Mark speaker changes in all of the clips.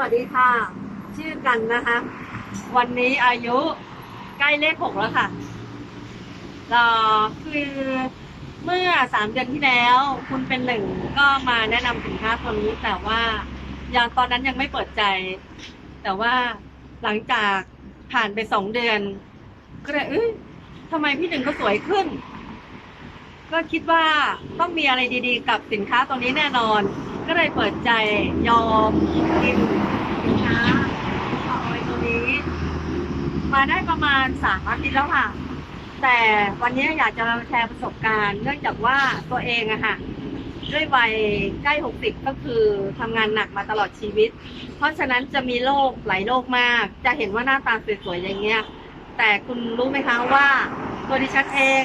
Speaker 1: วัสดีค่ะ ชื่อกันนะคะ วันนี้อายุใกล้เลขหกแล้วค่ะเอ่อคือเมื่อสามเดือนที่แล้ว คุณเป็นหนึ่งก็มาแนะนำสินค้าตัวนี้ แต่ว่ายังตอนนั้นยังไม่เปิดใจ แต่ว่าหลังจากผ่านไปสองเดือน ก็เลยเอ้ยทำไมพี่หนึ่งก็สวยขึ้น ก็คิดว่าต้องมีอะไรดีๆ กับสินค้าตัวนี้แน่นอน ก็เลยเปิดใจยอมกินสินค้าเอาไว้ตัวนี้ มาได้ประมาณสามอาทิตย์แล้วค่ะ แต่วันนี้อยากจะมาแชร์ประสบการณ์ เนื่องจากว่าตัวเองอะค่ะ ด้วยวัยใกล้หกสิบก็คือทำงานหนักมาตลอดชีวิต เพราะฉะนั้นจะมีโรคหลายโรคมาก จะเห็นว่าหน้าตาสวยๆอย่างเงี้ย แต่คุณรู้ไหมคะว่า ตัวดิฉันเอง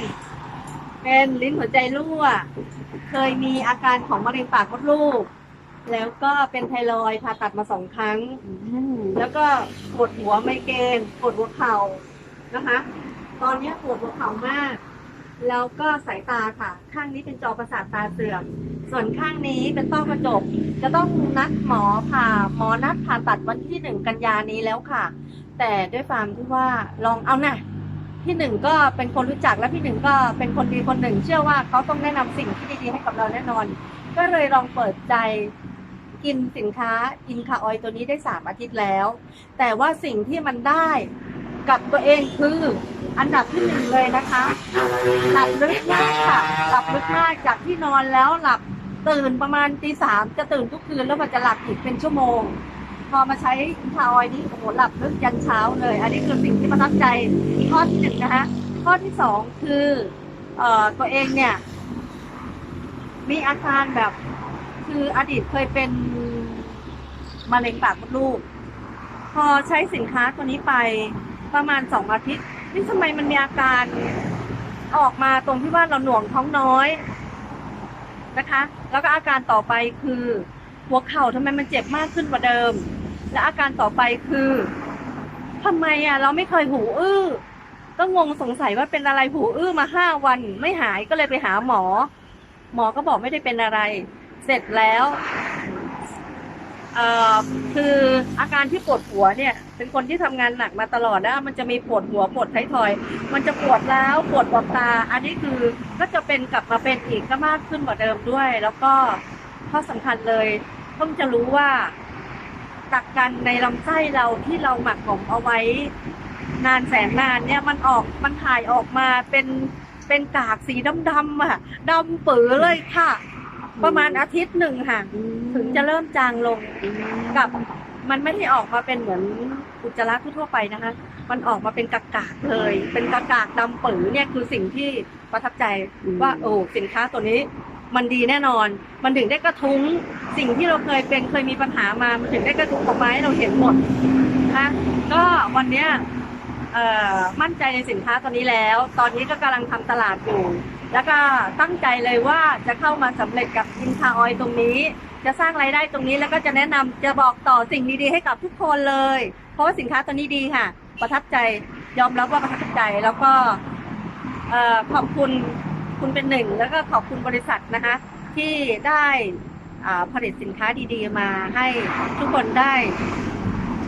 Speaker 1: เป็นลิ้นหัวใจรั่ว เคยมีอาการของมะเร็งปากมดลูก แล้วก็เป็นไทรอยด์ผ่าตัดมาสองครั้ง แล้วก็ปวดหัวไมเกรนปวดหัวเข่านะคะ ตอนนี้ปวดหัวเข่ามาก แล้วก็สายตาค่ะ ข้างนี้เป็นจอประสาทตาเสื่อม ส่วนข้างนี้เป็นต้อกระจก จะต้องนัดหมอผ่าหมอนัดผ่าตัดวันที่หนึ่งกันยานี้แล้วค่ะ แต่ด้วยความที่ว่าลองเอานะ พี่หนึ่งก็เป็นคนรู้จักและพี่หนึ่งก็เป็นคนดีคนหนึ่ง เชื่อว่าเขาต้องแนะนำสิ่งที่ดีๆให้กับเราแน่นอน ก็เลยลองเปิดใจกินสินค้าอินคาออยตัวนี้ได้สามอาทิตย์แล้ว แต่ว่าสิ่งที่มันได้กับตัวเองคืออันดับที่หนึ่งเลยนะคะหลับลึกมากค่ะหลับลึกมากจากที่นอนแล้วหลับตื่นประมาณตีสามจะตื่นทุกคืนแล้วมันจะหลับอีกเป็นชั่วโมง พอมาใช้อินคาออยนี้โอ้โหหลับลึกยันเช้าเลย อันนี้คือสิ่งที่ประทับใจข้อที่หนึ่งนะคะข้อที่สองคือเอ่อตัวเองเนี่ย มีอาการแบบ คืออดีตเคยเป็นมะเร็งปากมดลูก พอใช้สินค้าตัวนี้ไปประมาณสองอาทิตย์นี่ทำไมมันมีอาการออกมาตรงที่ว่าเราหน่วงท้องน้อยนะคะ แล้วก็อาการต่อไปคือหัวเข่าทำไมมันเจ็บมากขึ้นกว่าเดิม และอาการต่อไปคือทำไมอะ เราไม่เคยหูอื้อ ก็งงสงสัยว่าเป็นอะไรหูอื้อมาห้าวัน ไม่หายก็เลยไปหาหมอ หมอก็บอกไม่ได้เป็นอะไร เสร็จแล้วเอ่อคืออาการที่ปวดหัวเนี่ย เป็นคนที่ทำงานหนักมาตลอดนะมันจะมีปวดหัวปวดท้ายทอย มันจะปวดแล้วปวดปวดตา อันนี้คือก็จะเป็นกลับมาเป็นอีกก็มากขึ้นกว่าเดิมด้วย แล้วก็ข้อสำคัญเลยเพิ่งจะรู้ว่า ตักกันในลำไส้เราที่เราหมักหมมเอาไว้ นานแสนนานเนี่ยมันออกมันถ่ายออกมาเป็นเป็นกากสีดำๆอะดำปือเลยค่ะ ประมาณอาทิตย์หนึ่งค่ะ ถึงจะเริ่มจางลงกับมันไม่ได้ออกมาเป็นเหมือนอุจจาระทั่วไปนะคะ มันออกมาเป็นกากๆเลย เป็นกากๆดำปื๋อเนี่ยคือสิ่งที่ประทับใจว่าโอ้สินค้าตัวนี้ มันดีแน่นอน มันถึงได้กระทุ้งสิ่งที่เราเคยเป็นเคยมีปัญหามา มันถึงได้กระทุ้งออกมาให้เราเห็นหมดนะคะก็วันเนี้ยมั่นใจในสินค้าตัวนี้แล้ว ตอนนี้ก็กำลังทำตลาดอยู่ แล้วก็ตั้งใจเลยว่าจะเข้ามาสำเร็จกับอินคาออยตรงนี้ จะสร้างรายได้ตรงนี้แล้วก็จะแนะนำจะบอกต่อสิ่งดีๆให้กับทุกคนเลย เพราะว่าสินค้าตัวนี้ดีค่ะ ประทับใจยอมรับว่าประทับใจแล้วก็ออขอบคุณ คุณเป็นหนึ่ง แล้วก็ขอบคุณบริษัทนะคะ ที่ได้ผลิตสินค้าดีๆ มาให้ทุกคนได้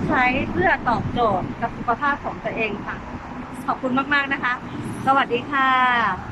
Speaker 1: ใช้เพื่อตอบโจทย์กับสุขภาพของตัวเองค่ะ ขอบคุณมากๆนะคะ สวัสดีค่ะ